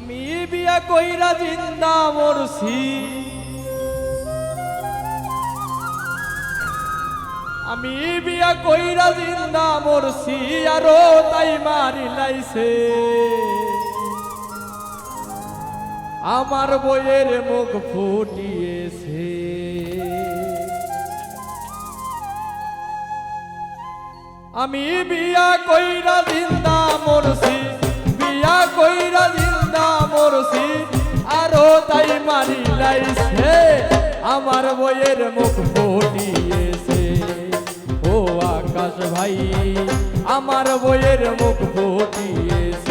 আমি বিয়া কইরা জিন্দা মরছি। আমি বিয়া কইরা জিন্দা মরছি, আরও তাই মারি লাইছে। আমার বইয়ের মুখ ফুটিয়েছে। আমি বিয়া কইরা জিন্দা মরছি। মারি লাইছে আমার বইয়ের মুখ ফুটিয়েছে। ও আকাশ ভাই আমার বইয়ের মুখ ফুটিয়েছে।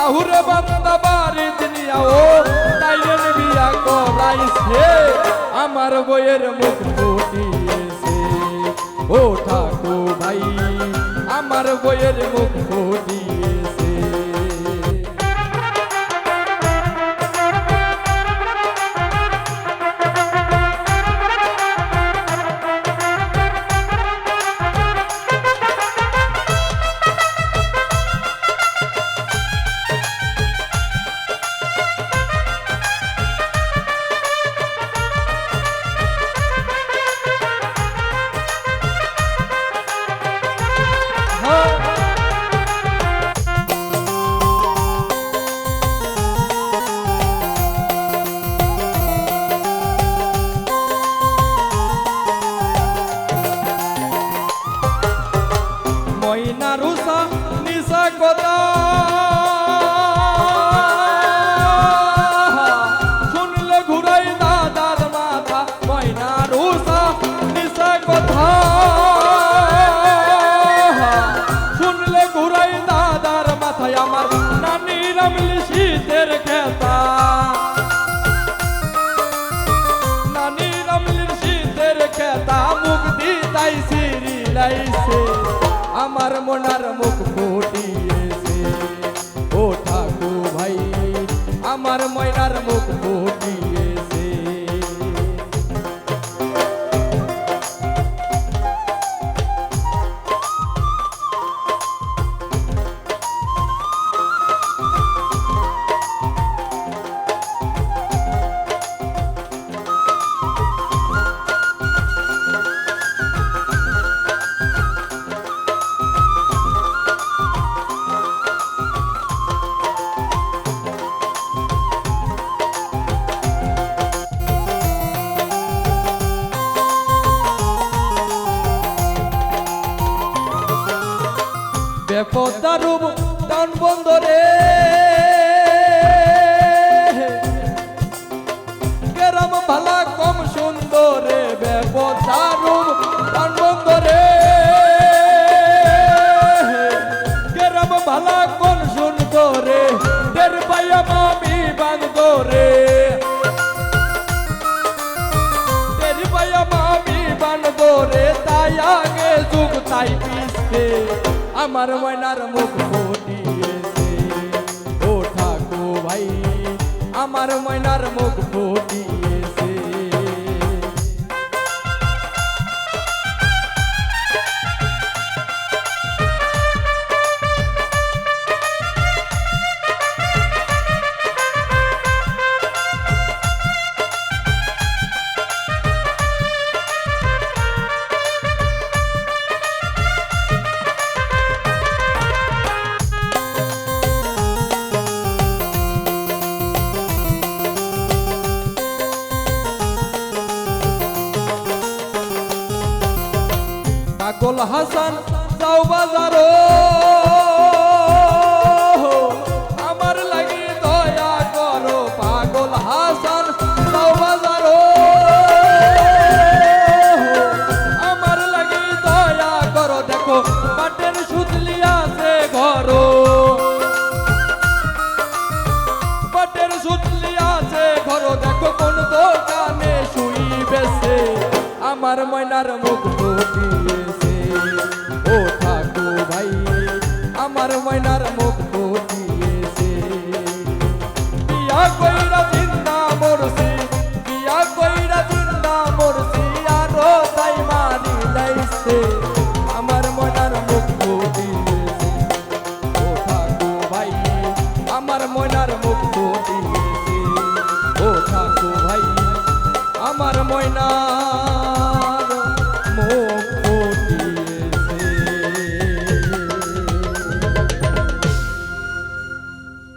আহুরে বান্দা বাড়ি দুনিয়া ও তাইলেন বিয়া করাইছে আমার বইয়ের মুখ ফুটিয়েছে আমার বইয়ের মুখ মুখ দিতাই সিরি লাইছে। আমার মনার মুখ ফুটিয়েছে ও ঠাকুর ভাই আমার ময়নার মুখ ফুটিয়েছে বেপদারুব টান বন্দরে কেরাম ভালা কম সুন্দরে বেপদারুব টান বন্দরে কেরাম ভালা কোন সুন্দরে দের পাইয়া মামি বান্দরে তেরি পাইয়া মামি বান্দরে তাই আগে যুগ তাই পিছে আমার ময়নার মুখ ফুটিয়েছে। ও ঠাকুর ভাই আমার ময়নার মুখ ফুটিয়েছে। পাগল হাসান যাও বাজারো। আমার লাগি দয়া করো, পাগল হাসান যাও বাজারো। আমার লাগি দয়া করো, দেখো পাটের সুতলি আছে ঘরো। পাটের সুতলি আছে ঘরো, দেখো কোন দোকানে শুইবেছে। আমার ময়নার মুখ আমার ময়নার